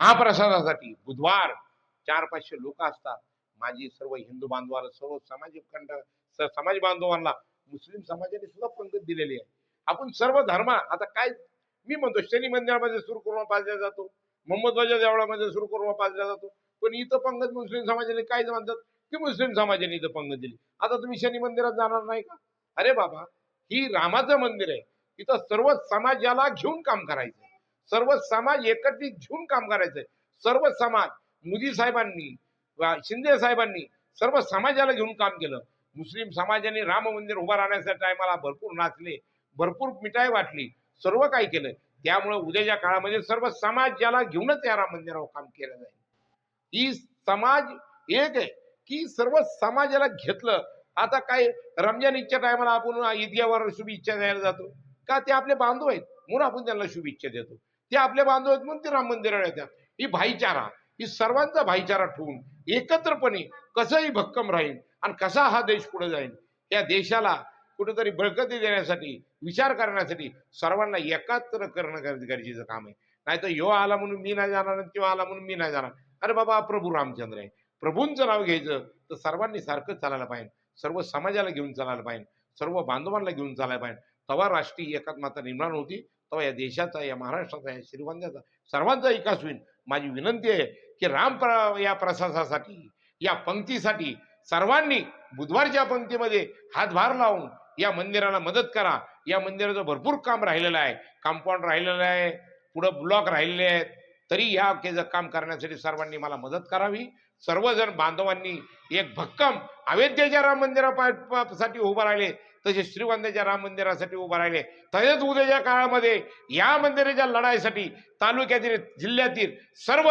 महाप्रसादासाठी बुधवार चार पाचशे लोक असतात. माझी सर्व हिंदू बांधवाला सर्व सामाजिक खंड समाज बांधवांना मुस्लिम समाजाने सुद्धा पंगत दिलेली आहे. आपण सर्व धर्म आता काय मी म्हणतो शनी मंदिरामध्ये सुरू करून पाजला जातो. मोहम्मदवाच्या देवळामध्ये सुरू करून पाजला जातो. पण इथं पंगत मुस्लिम समाजाने काय म्हणतात की मुस्लिम समाजाने इथं पंगत दिली. आता तुम्ही शनी मंदिरात जाणार नाही का? अरे बाबा ही रामाचं मंदिर आहे. इथं सर्व समाजाला घेऊन काम करायचं सर्व समाज एकत्रित घेऊन काम करायचंय. सर्व समाज मोदी साहेबांनी शिंदे साहेबांनी सर्व समाजाला घेऊन काम केलं. मुस्लिम समाजाने राम मंदिर उभं राहण्याच्या टायमाला भरपूर नाचले भरपूर मिठाई वाटली सर्व काही केलं. त्यामुळे उद्याच्या काळामध्ये सर्व समाजाला घेऊनच या राम मंदिरावर काम केलं जाईल. ही समाज एक आहे की सर्व समाजाला घेतलं. आता काय रमजान ईदच्या टायमाला आपण ईदग्यावर शुभेच्छा द्यायला जातो. का ते आपले बांधव आहेत म्हणून आपण त्यांना शुभेच्छा देतो. ते आपले बांधव आहेत म्हणून ते राम मंदिराला येतात. ही भाईचारा ही सर्वांचा भाईचारा ठेवून एकत्रपणे कसंही भक्कम राहील आणि कसा हा देश पुढे जाईल या देशाला कुठेतरी बळकटी देण्यासाठी विचार करण्यासाठी सर्वांना एकात्र करणं गरजे- गरजेचं काम आहे. नाहीतर यो ह्यो आला म्हणून मी नाही जाणार आणि त्यो आला म्हणून मी नाही जाणार. अरे बाबा प्रभू रामचंद्र आहे. प्रभूंचं नाव घ्यायचं तर सर्वांनी सारखं चालायला पाहिजे. सर्व समाजाला घेऊन चालायला पाहिजे. सर्व बांधवांना घेऊन चालायला पाहिजे. तवा राष्ट्रीय एकात्मता निर्माण होती. तेव्हा या देशाचा या महाराष्ट्राचा या श्रीगोंद्याचा सर्वांचा विकास होईल. माझी विनंती आहे की राम प्र या प्रसासासाठी या पंक्तीसाठी सर्वांनी बुधवारच्या पंक्तीमध्ये हातभार लावून या मंदिराला मदत करा. या मंदिराचं भरपूर काम राहिलेलं आहे. कंपाऊंड राहिलेलं आहे. पुढं ब्लॉक राहिलेले आहेत. तरी या केचं काम करण्यासाठी सर्वांनी मला मदत करावी. सर्वजण बांधवांनी एक भक्कम अयोध्येच्या राम मंदिरासाठी उभं राहिले. तसे श्रीगोंद्याच्या राम मंदिरासाठी उभं राहिले. तसेच उद्याच्या काळामध्ये या मंदिराच्या लढाईसाठी तालुक्यातील जिल्ह्यातील सर्व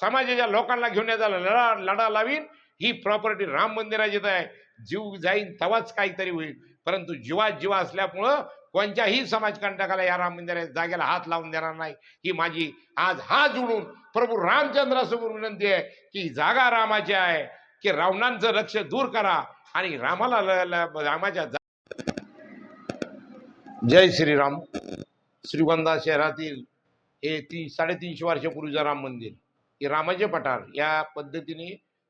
समाजाच्या लोकांना घेऊन याचा लढा लढा लावीन. ही प्रॉपर्टी राम मंदिराची तर आहे. जीव जाईन तेव्हाच काहीतरी होईल. परंतु जीवा जीवा असल्यामुळं कोणत्याही समाजकंटकाला या राम मंदिराच्या जागेला हात लावून देणार नाही. ही माझी आज हात जुळून प्रभू रामचंद्रासमोर विनंती आहे की जागा रामाची आहे. की रावणांचं लक्ष दूर करा आणि रामाला ल- ल- रामाच्या जय श्रीराम. श्रीगोंदा शहरातील हे ती साडेतीनशे वर्षापूर्वीचं राम मंदिर. हे रामाचे पठार या पद्धतीने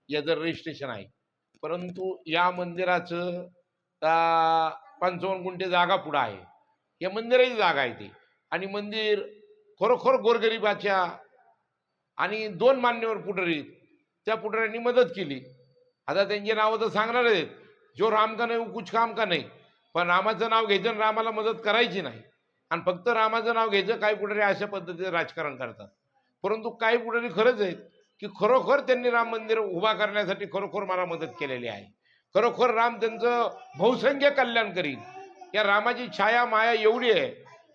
याचं रजिस्ट्रेशन आहे. परंतु या मंदिराचं पंचावन्न गुंठे जागा पुढं आहे. या मंदिराची जागा आहे ती. आणि मंदिर खरोखर गोरगरिबाच्या आणि दोन मान्यवर पुढारी त्या पुढाऱ्यांनी मदत केली. आता त्यांची नावं तर सांगणार आहेत. जो राम का नाही कुछ काम का नाही. पण रामाचं नाव घ्यायचं आणि रामाला मदत करायची नाही. आणि फक्त रामाचं नाव घ्यायचं काही पुढारी अशा पद्धतीचं राजकारण करतात. परंतु काही पुढारी खरंच आहेत की खरोखर त्यांनी राम मंदिर उभा करण्यासाठी खरोखर मला मदत केलेली आहे. खरोखर राम त्यांचं बहुसंख्य कल्याण करील. या रामाची छाया माया एवढी आहे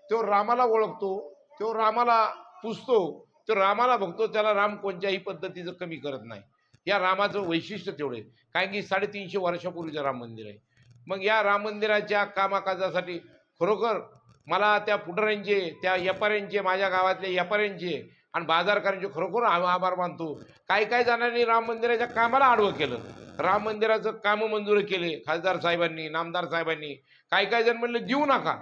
तो रामाला ओळखतो तो रामाला पुजतो तो रामाला बघतो त्याला राम कोणत्याही पद्धतीचं कमी करत नाही. या रामाचं वैशिष्ट्य तेवढे कारण की साडेतीनशे वर्षापूर्वीचं राम मंदिर आहे. मग या राम मंदिराच्या कामाकाजासाठी खरोखर मला त्या पुढाऱ्यांचे त्या व्यापाऱ्यांचे माझ्या गावातल्या व्यापाऱ्यांचे आणि बाजारकरांचे खरोखर आ- आभार मानतो. काही काही जणांनी राम मंदिराच्या कामाला आडवं केलं. राम मंदिराचं कामं मंजूर केले खासदार साहेबांनी नामदार साहेबांनी. काही काही जण म्हणले देऊ नका.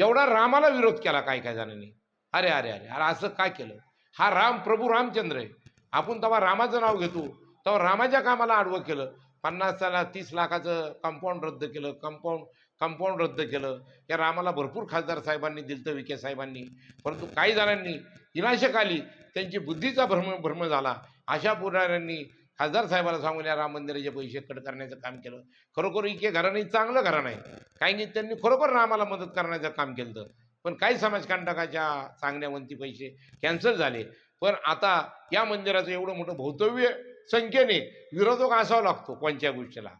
एवढा रामाला विरोध केला काही काही जणांनी. अरे अरे अरे अरे असं काय केलं? हा राम प्रभू रामचंद्र आहे. आपण तेव्हा रामाचं नाव घेतो. तेव्हा रामाच्या कामाला आडवं केलं. पन्नास साला तीस लाखाचं कंपाऊंड रद्द केलं कंपाऊंड कंपाऊंड रद्द केलं. या रामाला भरपूर खासदार साहेबांनी दिलतं विखे साहेबांनी. परंतु काही जणांनी विनाशक आली त्यांची बुद्धीचा भ्रम भ्रम झाला. अशा पुढाऱ्यांनी खासदार साहेबाला सांगून या राम मंदिराचे पैसे कट करण्याचं काम केलं. खरोखर इके घराणे चांगलं घराणं आहे. काही नाही त्यांनी खरोखर रामाला मदत करण्याचं काम केलं पण काही समाजकंटकाच्या सांगण्यावंती पैसे कॅन्सल झाले. पण आता या मंदिराचं एवढं मोठं भौतव्य संख्येने विरोधक असावा लागतो कोणत्या गोष्टीला.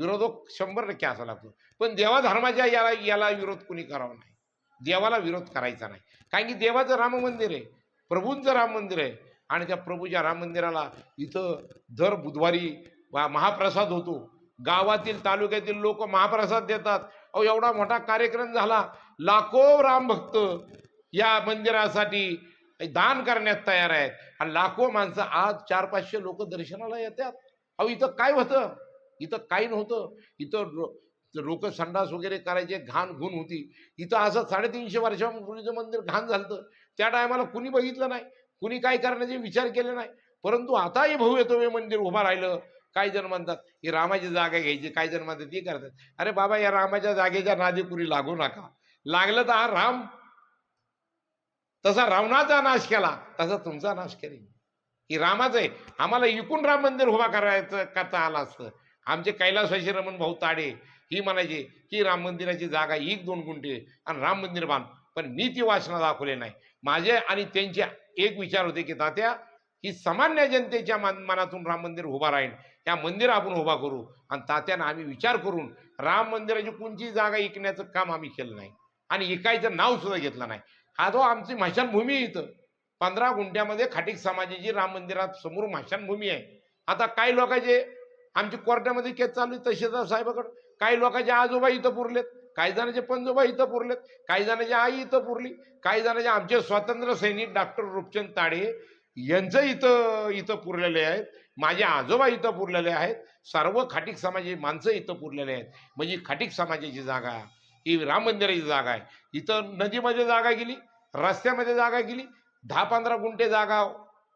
विरोधक शंभर टक्के असावा लागतो. पण देवा धर्माच्या याला याला विरोध कुणी करावा नाही. देवाला विरोध करायचा नाही. कारण की देवाचं राम मंदिर आहे प्रभूंचं राम मंदिर आहे आणि त्या प्रभूच्या राम मंदिराला इथं दर बुधवारी वा- महाप्रसाद होतो. गावातील तालुक्यातील लोक महाप्रसाद देतात. अहो एवढा मोठा कार्यक्रम झाला. लाखो राम भक्त या मंदिरासाठी दान करण्यात तयार आहेत. आणि लाखो माणसं आज चार पाचशे लोक दर्शनाला येतात. अहो इथं काय होतं? इथं काही नव्हतं. इथं लोक संडास वगैरे करायचे घाण घुण होती. इथं असं साडेतीनशे वर्षापूर्वीचं मंदिर घाण झालं त्या टायमाला कुणी बघितलं नाही. कुणी काय करण्याचे विचार केले नाही. परंतु आताही भव्यतव्य मंदिर उभं राहिलं. काय जण म्हणतात ही रामाची जागा घ्यायची. काय जण म्हणतात ते करतात. अरे बाबा या रामाच्या जागेच्या नादेपुरी लागू नका. लागलं तर हा राम तसा रावणाचा नाश केला तसा तुमचा नाश करेल की रामाचं आहे आम्हाला इकून राम मंदिर उभा करायचं करता आला असतं. आमचे कैलासवाशी रमण भाऊ ताडे ही म्हणायचे की राम मंदिराची जागा एक दोन गुंठे आणि राम मंदिर बांध. पण मी ती वाचना दाखवले नाही. माझे आणि त्यांचे एक विचार होते की तात्या ही सामान्य जनतेच्या मनातून राम मंदिर उभा राहील त्या मंदिर आपण उभा करू. आणि तात्यानं आम्ही विचार करून राम मंदिराची कोणची जागा ऐकण्याचं काम आम्ही केलं नाही. आणि इकायचं नाव सुद्धा घेतलं नाही. हा जो आमची भूमी इथं. पंधरा गुंठ्यामध्ये खाटीक समाजाची राम मंदिरात समोर भूमी आहे. आता काही लोकांचे आमची कोर्टामध्ये केस चालू आहे तहसीलदार साहेबाकडं. काही लोकांचे आजोबा इथं पुरलेत काही जणांचे पंजोबा इथं पुरलेत काही जणांची आई इथं पुरली काही जणांचे आमचे स्वातंत्र्य सैनिक डॉक्टर रूपचंद ताडे यांचं इथं इथं पुरलेले आहेत. माझे आजोबा इथं पुरलेले आहेत. सर्व खाटीक समाजाची माणसं इथं पुरलेले आहेत. म्हणजे खाटीक समाजाची जागा ही राम मंदिराची जागा आहे. इथं नदीमध्ये जागा गेली रस्त्यामध्ये जागा गेली दहा पंधरा गुंठे जागा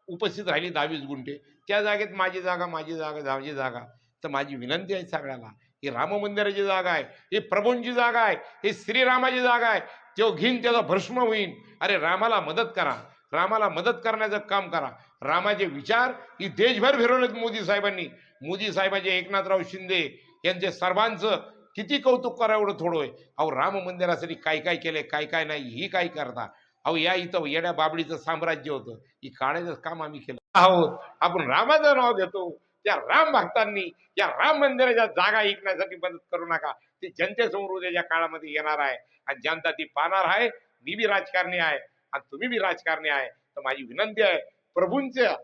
उपस्थित राहिली दहावीस गुंठे. त्या जागेत माझी जागा माझी जागा माझी जागा. तर माझी विनंती आहे सगळ्याला ही राम मंदिराची जागा आहे ही प्रभूंची जागा आहे ही श्रीरामाची जागा आहे. तो घेईन त्याचा भस्म होईन. अरे रामाला मदत करा रामाला मदत करण्याचं काम करा. रामाचे विचार ही देशभर फिरवलेत मोदी साहेबांनी. मोदी साहेबांचे एकनाथराव शिंदे यांचे सर्वांचं किती कौतुक करा एवढं थोडं आहे अहो राम मंदिरासाठी काय काय केलंय काय काय नाही ही काय करता? अहो या इथं येड्या बाबडीचं साम्राज्य होतं. ही काढायचं काम आम्ही केलं. आहोत आपण रामाचं नाव घेतो त्या राम भक्तांनी या राम मंदिराच्या जागा ऐकण्यासाठी मदत करू नका. ते जनतेसमोर उद्याच्या काळामध्ये येणार आहे आणि जनता ती पाहणार आहे मी बी राजकारणी आहे आणि तुम्ही बी राजकारणी आहे तर माझी विनंती आहे प्रभूंच्या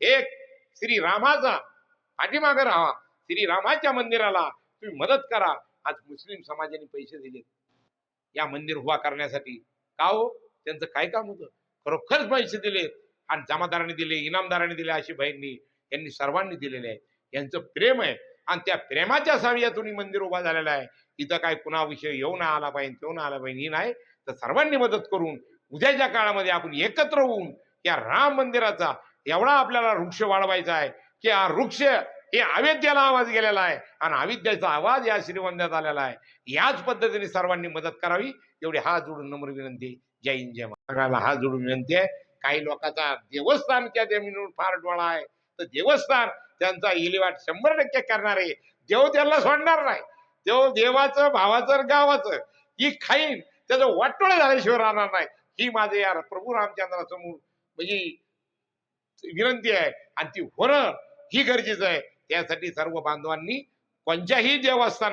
एक श्री रामाचा पाठीमागे राहा. श्री रामाच्या मंदिराला तुम्ही मदत करा. आज मुस्लिम समाजाने पैसे दिलेत. या मंदिर उभा करण्यासाठी. का हो? त्यांचं काय काम होतं? खरोखरच पैसे दिलेत. आणि जमादाराने दिले इनामदाराने दिले अशी बहिणी यांनी सर्वांनी दिलेले आहे यांचं प्रेम आहे. आणि त्या प्रेमाच्या साह्यातून मंदिर उभा झालेलं आहे. इथं काय कुणाविषयी येऊ ना आला पाहिजे तो ना आला पाहिजे ही नाही. तर सर्वांनी मदत करून उद्याच्या काळामध्ये आपण एकत्र होऊन या राम मंदिराचा एवढा आपल्याला वृक्ष वाढवायचा आहे की हा वृक्ष हे अविद्याला आवाज गेलेला आहे. आणि अविद्याचा आवाज या श्रीवंद्यात आलेला आहे. याच पद्धतीने सर्वांनी मदत करावी. एवढी हा जोडून नम्र विनंती. जय हिंद जय महाराज. हा जोडून विनंती आहे. काही लोकांचा देवस्थानच्या जमिनीवर फार डोळा आहे. तर देवस्थान त्यांचा इलिवाट शंभर टक्के करणार आहे देव त्याला सोडणार नाही. देव देवाचं भावाचं गावाचं ही खाईन. त्याचं वाटोळ झाल्याशिवाय राहणार नाही. ही माझे यार प्रभू रामचंद्रासमोर म्हणजे विनंती आहे. आणि ती होणं ही गरजेचं आहे. त्यासाठी सर्व बांधवांनी कोणत्याही देवस्थान